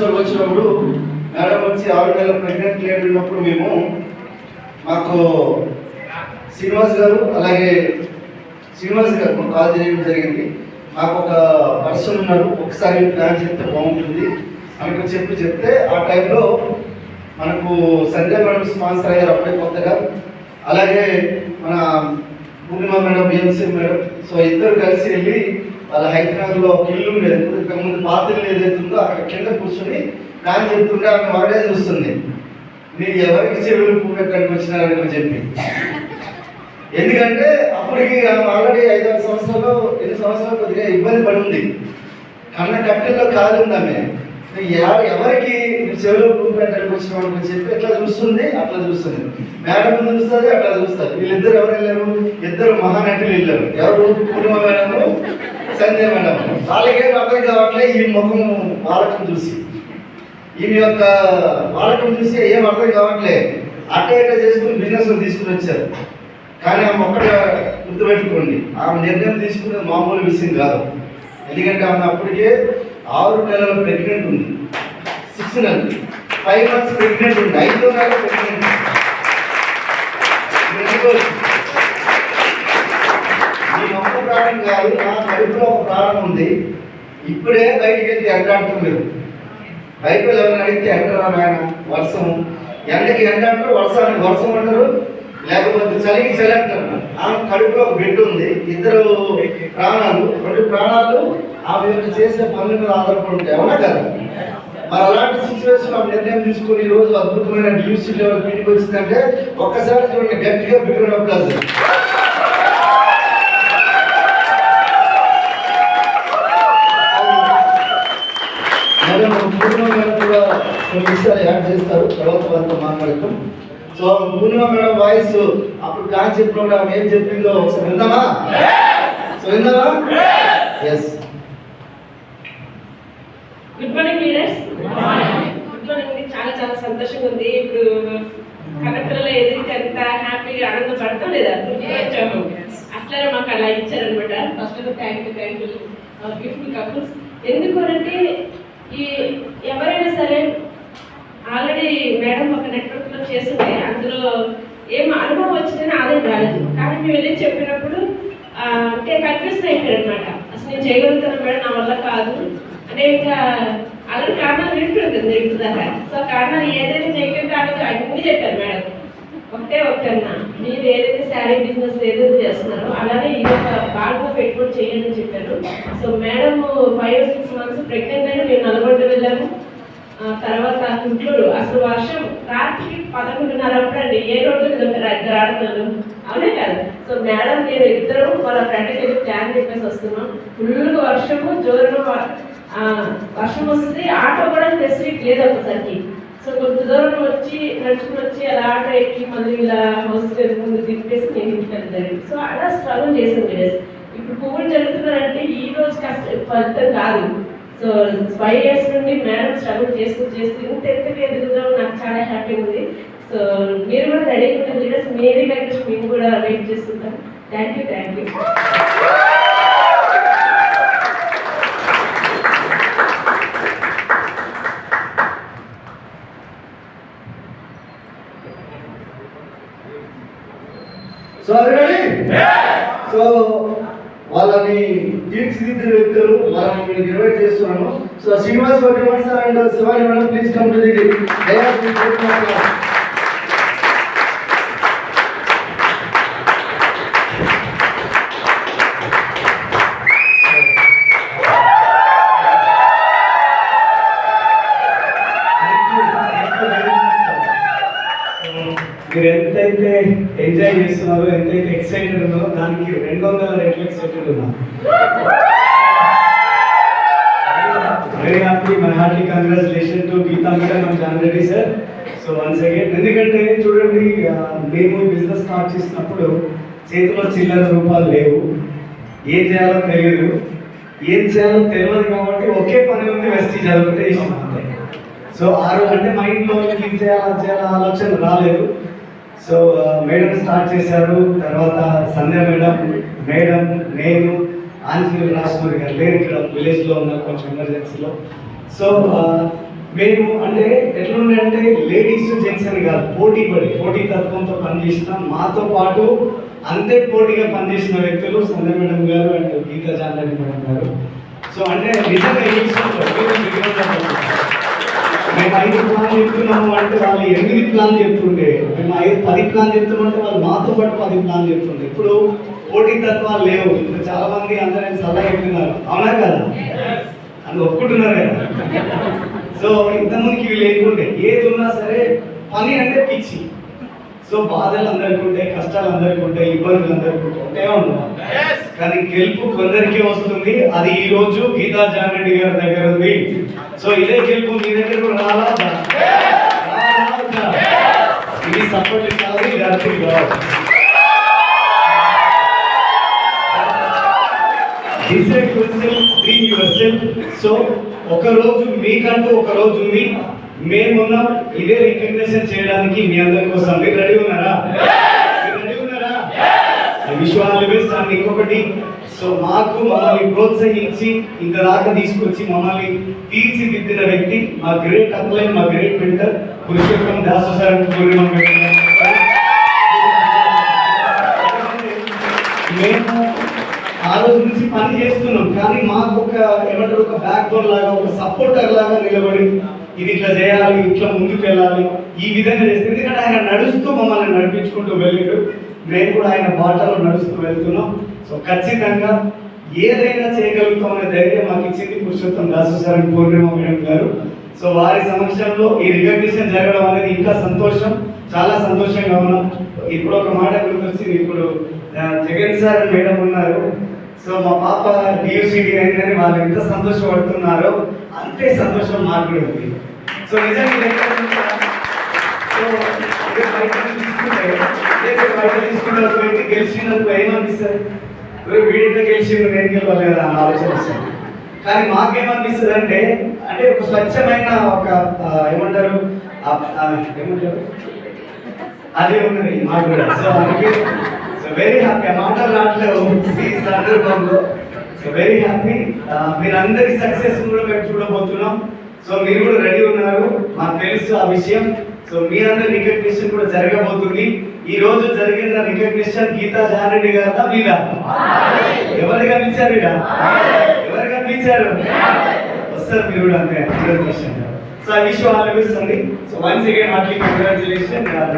శ్రీనివాసరావు వచ్చినప్పుడు మేడం వచ్చి ఆరు నెలల ప్రెగ్నెంట్ లేడీ ఉన్నప్పుడు మేము మాకు శ్రీనివాస్ గారు అలాగే శ్రీనివాస్ గారు మాకు కాల్ చేయడం జరిగింది. మాకు ఒక పర్సన్ ఉన్నారు ఒకసారి ప్లాన్ చెప్తే బాగుంటుంది మనకు చెప్పి చెప్తే ఆ టైంలో మనకు సంజయ్ మేడం స్పాన్సర్ అయ్యారు అప్పుడే కొత్తగా. అలాగే మన Purnima madam BMC madam. So ఇద్దరు కలిసి వెళ్ళి వాళ్ళ హైదరాబాద్లో ఒక ఇల్లు ఉండేది. ఇంతకు ముందు పాత్రలు ఏదైతుందో ఉందో అక్కడ కింద కూర్చొని ప్లాన్ చెప్తుంటే ఆమె వాడే చూస్తుంది. మీరు ఎవరికి చెవులు పూపెట్టడానికి వచ్చినారని చెప్పి. ఎందుకంటే అప్పటికి ఆమె ఆల్రెడీ ఐదారు సంవత్సరాలు ఎన్ని సంవత్సరాలు కొద్దిగా ఇబ్బంది పడి ఉంది కన్న కట్టెల్లో కాదు ఆమె. ఎవరికి చెవులు పూపెట్టడానికి వచ్చిన చెప్పి ఎట్లా చూస్తుంది? అట్లా చూస్తుంది. మేడం ముందు చూస్తుంది అట్లా చూస్తారు వీళ్ళిద్దరు ఎవరు వెళ్ళారు? ఇద్దరు మహానటులు వెళ్ళారు. ఎవరు? కుటుంబం మేడము సంజయ్ మేడం వాళ్ళకేం అర్థం కావట్లే ఈ ముఖం వాళ్ళకం చూసి. ఈమె యొక్క వాడకం చూసి ఏం అర్థం కావట్లే. అట్ట ఇట్ట చేసుకుని బిజినెస్ తీసుకుని వచ్చారు. కానీ ఆమె ఒక్కడ గుర్తుపెట్టుకోండి ఆమె నిర్ణయం తీసుకునేది మామూలు విషయం కాదు. ఎందుకంటే ఆమె అప్పటికే ఆరు నెలల ప్రెగ్నెంట్ ఉంది. సిక్స్ నెలలు ఫైవ్ మంత్స్ ప్రెగ్నెంట్ ఉంది. ఐదో నెలలు ప్రెగ్నెంట్ ఈ ఒక్క కాదు నా కడుపులో ఒక ప్రాణం ఉంది. ఇప్పుడే బయటికి వెళ్తే ఎండ అంటారు మీరు బైబిల్ ఎవరిని అడిగితే ఎండరా నాయన వర్షం. ఎండకి ఎండ అంటారు వర్షానికి వర్షం అంటారు లేకపోతే చలికి చలి అంటారు. ఆమె కడుపులో ఒక బిడ్డ ఉంది. ఇద్దరు ప్రాణాలు రెండు ప్రాణాలు ఆమె యొక్క చేసే పనుల మీద ఆధారపడి ఉంటాయి. అవునా కదా? మరి అలాంటి సిచ్యువేషన్ ఆమె నిర్ణయం తీసుకుని ఈ రోజు అద్భుతమైన న్యూస్ లెవెల్ మీటింగ్ వచ్చిందంటే ఒక్కసారి చూడండి గట్టిగా బిడ్డ ప్లస్ మేడం పూర్ణిమ మేడం కూడా కొన్ని విషయాలు యాడ్ చేస్తారు. తర్వాత వాళ్ళతో మాట్లాడతాం. సో పూర్ణిమ మేడం వాయిస్ అప్పుడు ప్లాన్ చెప్పినప్పుడు ఆమె ఏం చెప్పిందో ఒకసారి విందామా? సో విందామా? Yes good morning leaders good morning చాలా చాలా సంతోషంగా ఉంది. ఇప్పుడు కనపిల్లలు ఎదిరితే ఎంత హ్యాపీగా ఆనందపడతాం లేదా? వచ్చాము అట్లనే మాకు అలా ఇచ్చారనమాట first thank you thank you beautiful couples ఎందుకు అంటే ఈ ఎవరైనా సరే ఆల్రెడీ మేడం ఒక నెట్వర్క్లో అందులో ఏం అనుభవం వచ్చిందని ఆదాయం రాలేదు. కానీ మేము వెళ్ళి చెప్పినప్పుడు అంటే కన్ఫ్యూజన్ అయిపోయారు అనమాట అసలు నేను చేయగలుగుతాను మేడం? నా వల్ల కాదు. అంటే ఇంకా అలాంటి కారణాలు వింటుంది ఇప్పుడు దాకా. సో కారణాలు ఏదైతే చేయకుండా కాదు అన్ని చెప్పారు మేడం. ఒకటే ఒకటన్నా మీరు ఏదైతే శారీ బిజినెస్ ఏదైతే చేస్తున్నారో అలానే ఇది ఒక బాగా పెట్టుబడి చేయండి అని చెప్పారు. So madam five six months pregnant అయినా వెళ్ళాము. తర్వాత గుంటూరు. అసలు వర్షం రాత్రి పదకొండున్నర అప్పుడండి. ఏ రోడ్డు మీద ఇద్దరు ఆడుతున్నారు అవునే కదా? సో మేడం నేను ఇద్దరు వాళ్ళ ఫ్రెండ్కి వెళ్ళి ప్లాన్ చెప్పేసి వస్తున్నాం. ఫుల్గా వర్షము జోరుగా వర్షం వస్తుంది. ఆటో కూడా ఫెసిలిటీ లేదు ఒకసారికి సో కొంత దూరం వచ్చి నడుచుకుని వచ్చి అలా ఆటో ఎక్కి మళ్ళీ ఇలా హౌస్ ముందు తిప్పేసి నేను ఇంటికి వెళ్ళాను. సో అలా స్ట్రగుల్ చేసాం ఇప్పుడు పువ్వులు జరుగుతున్నారంటే ఈ రోజు కష్ట ఫలితం కాదు. సో ఫైవ్ ఇయర్స్ నుండి మేడం స్ట్రగుల్ చేస్తూ చేస్తూ ఇంత ఎత్తుకు ఎదుగుదాం నాకు చాలా హ్యాపీ ఉంది. సో మీరు కూడా రెడీ ఉంటుంది లీడర్స్ మీరే కంటే మేము కూడా వెయిట్ చేస్తుంటాం. Thank you thank you so ready so వాళ్ళని తీర్చిదిద్దిన వ్యక్తులు మనం మీరు ఇన్వైట్ చేస్తున్నాను so Srinivas Vaddi sir and Shivaji madam please come to the మీరు ఎంతైతే ఎంజాయ్ చేస్తున్నారో ఎంతైతే ఎక్సైటెడ్ ఉన్నారో దానికి రెండు వందల రెట్లు ఎక్సైటెడ్ ఉన్నా very happy my heartly congratulation to Geeta madam and John Reddy sir. So once again ఎందుకంటే చూడండి మేము బిజినెస్ స్టార్ట్ చేసినప్పుడు చేతిలో చిల్లర రూపాయలు లేవు. ఏం చేయాలో తెలియదు. ఏం చేయాలో తెలియదు కాబట్టి ఒకే పని ఉంది వెస్ట్ చదువుకుంటే సో ఆ రోజు అంటే మైండ్లో ఏం చేయాలి అది చేయాలి ఆలోచన రాలేదు. సో uh, మేడం స్టార్ట్ చేశారు. తర్వాత సంధ్య మేడం మేడం నేను ఆంజనేయ రాజమౌళి గారు లేరు ఇక్కడ విలేజ్లో ఉన్నారు కొంచెం ఎమర్జెన్సీలో సో uh, మేము అంటే ఎట్లుండే అంటే లేడీస్ జెంట్స్ అని కాదు పోటీ పడి పోటీ తత్వంతో పనిచేసిన మాతో పాటు అంతే పోటీగా పనిచేసిన వ్యక్తులు Sandhya madam garu and Geeta Janaki madam garu. So అంటే నిజంగా ఈ విషయంలో మీరు విగ్రహంగా పనిచేస్తారు. మేము ఐదు ప్లాన్ చెప్తున్నాము అంటే వాళ్ళు ఎనిమిది ప్లాన్ చెప్తుండే. మేము ఐదు పది ప్లాన్ చెప్తున్నామంటే వాళ్ళు మాతో పాటు పది ప్లాన్ చెప్తుండే. ఇప్పుడు పోటీ తత్వాలు లేవు. ఇప్పుడు చాలా మంది అందరూ సలహా చెప్తున్నారు. అవునా కదా? అని ఒప్పుకుంటున్నారు కదా? సో ఇంతమందికి ఇవి లేకుండే ఏది ఉన్నా సరే పని అంటే పిచ్చి. సో బాధలు అందరికీ ఉంటాయి కష్టాలు అందరికీ ఉంటాయి ఇబ్బందులు అందరికీ ఉంటాయి ఉండవు కానీ గెలుపు కొందరికే వస్తుంది. అది ఈ రోజు గీతా జానరెడ్డి గారి దగ్గర ఉంది. సో ఇదే గెలుపు మీ దగ్గర కూడా రాలా? ఇది సపోర్ట్ కాదు ఇది అర్థం కాదు. డిసైడ్ యువర్ సో ఒక రోజు మీకంటూ ఒక రోజు ఉంది మేమున్నాం. ఇదే రికగ్నేషన్ చేయడానికి మీ అందరి కోసం. మీరు రెడీ ఉన్నారా? విశ్వాల బెస్ట్ అండ్ ఇంకొకటి. సో మాకు మమ్మల్ని ప్రోత్సహించి ఇంత దాకా తీసుకొచ్చి మమ్మల్ని తీర్చిదిద్దిన వ్యక్తి మా గ్రేట్ అప్లై మా great mentor Purushottam Das sir మేము ఆ రోజు నుంచి పని చేస్తున్నాం కానీ మాకు ఒక ఏమంటారు ఒక బ్యాక్ బోన్ లాగా ఒక సపోర్టర్ లాగా నిలబడి ఇది ఇట్లా చేయాలి ఇట్లా ముందుకు వెళ్ళాలి ఈ విధంగా చేస్తే. ఎందుకంటే ఆయన నడుస్తూ మమ్మల్ని నడిపించుకుంటూ వెళ్ళాడు. మేము కూడా ఆయన బాటలో నడుస్తూ వెళ్తున్నాం. సో ఖచ్చితంగా ఏదైనా చేయగలుగుతాం అనే ధైర్యం మాకు ఇచ్చింది Purushottam Das sir Purnima madam garu. So వారి సమక్షంలో ఈ రికగ్నిషన్ జరగడం అనేది ఇంకా సంతోషం చాలా సంతోషంగా ఉన్నాం. ఇప్పుడు ఒక మాట గుర్తొచ్చింది ఇప్పుడు జగన్ సార్ మేడం ఉన్నారు. సో మా పాప డియూసీడీ అయిందని వాళ్ళు ఎంత సంతోషపడుతున్నారో అంతే సంతోషం మాకు కూడా ఉంది. సో నిజంగా సో ఇదే తీసుకుంటే గెలిచినందుకు ఏమనిపిస్తుంది "ఒరేయ్, వీడితో గెలిచిండు నేను గెలవాలి కదా అని ఆలోచన వస్తుంది కానీ మాకేమనిపిస్తుంది అంటే అంటే ఒక స్వచ్ఛమైన ఒక ఏమంటారు ఏమంటారు అదే ఉన్నది మాకు కూడా సో అందుకే సో వెరీ హ్యాపీ మాటలు రావట్లేవు ఈ సందర్భంలో సో వెరీ హ్యాపీ మీరందరి సక్సెస్ కూడా మేము చూడబోతున్నాం సో మీరు కూడా రెడీ ఉన్నారు మాకు తెలుసు ఆ విషయం సో మీరందరూ రికగ్నిషన్ కూడా జరగబోతుంది. ఈ రోజు జరిగిన రికగ్నిషన్ గీతా జారెడ్డి గారు మీరా ఎవరు కనిపించారు ఎవరు కనిపించారు వస్తారు మీరు కూడా అంతే recognition so I wish all the best అండి so once again heartly congratulation sir.